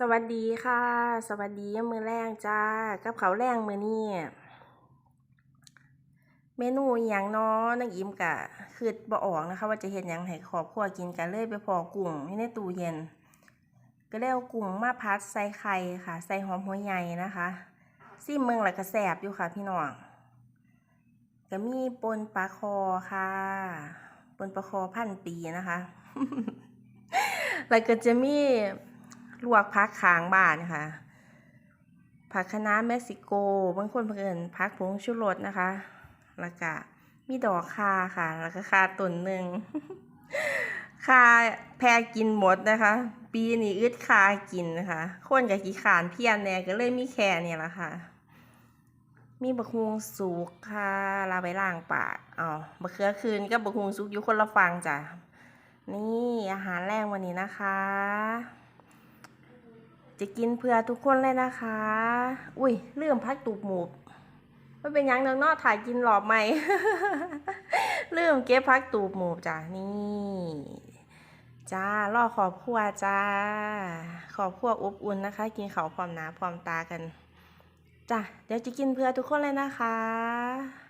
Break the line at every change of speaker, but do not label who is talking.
สวัสดีค่ะ สวัสดีมือแรงจ้ากับเขาแรงมือนี่เมนูอย่างน้อนักยิ้มกะคือบ่ออกนะคะ ว่าจะเห็นหยังให้ครอบครัวกินกันเลยไปพอกุ้งอยู่ในตู้เย็น ก็เลยเอากุ้งมาพัดใส่ไข่ค่ะ ใส่หอมหัวใหญ่นะคะซิมเมืองแล้วก็แสบอยู่ค่ะ พี่น้องก็มีปนปลาคอค่ะปนปลาคอพันปีนะคะแล้วก็จะมี ลวกพักค้างบ้านค่ะผักคะน้าเม็กซิโกบางคนเพิ่อนพักผงชูรสนะคะ แล้วก็มีดอกคาค่ะ แล้วก็คาต้นหนึ่งคาแพรกินหมดนะคะ ปีนี้อึดคากินนะคะคนกับขี้ขานเพี้ยนแน่ก็เลยมีแค่เนี่ยแหละค่ะ มีบักฮวงสุกค่ะลาไปล้างปากอ๋อบะเขือคืนกับบักฮวงสุกอยู่คนละฟังจ้ะนี่อาหารแรงวันนี้นะคะ จะกินเพื่อทุกคนเลยนะคะ อุ้ยเรื่องพักตูบหมูไม่เป็นยังเนอะเนอถ่ายกินหลอบใหม่เรื่องเก็บพักตูบหมูจ้ะนี่จ้าล่อขอบครัวจ้า ขอบครัวอบอุ่นนะคะ กินเขาพร้อมหน้าพร้อมตากันจ้ะเดี๋ยวจะกินเพื่อทุกคนเลยนะคะ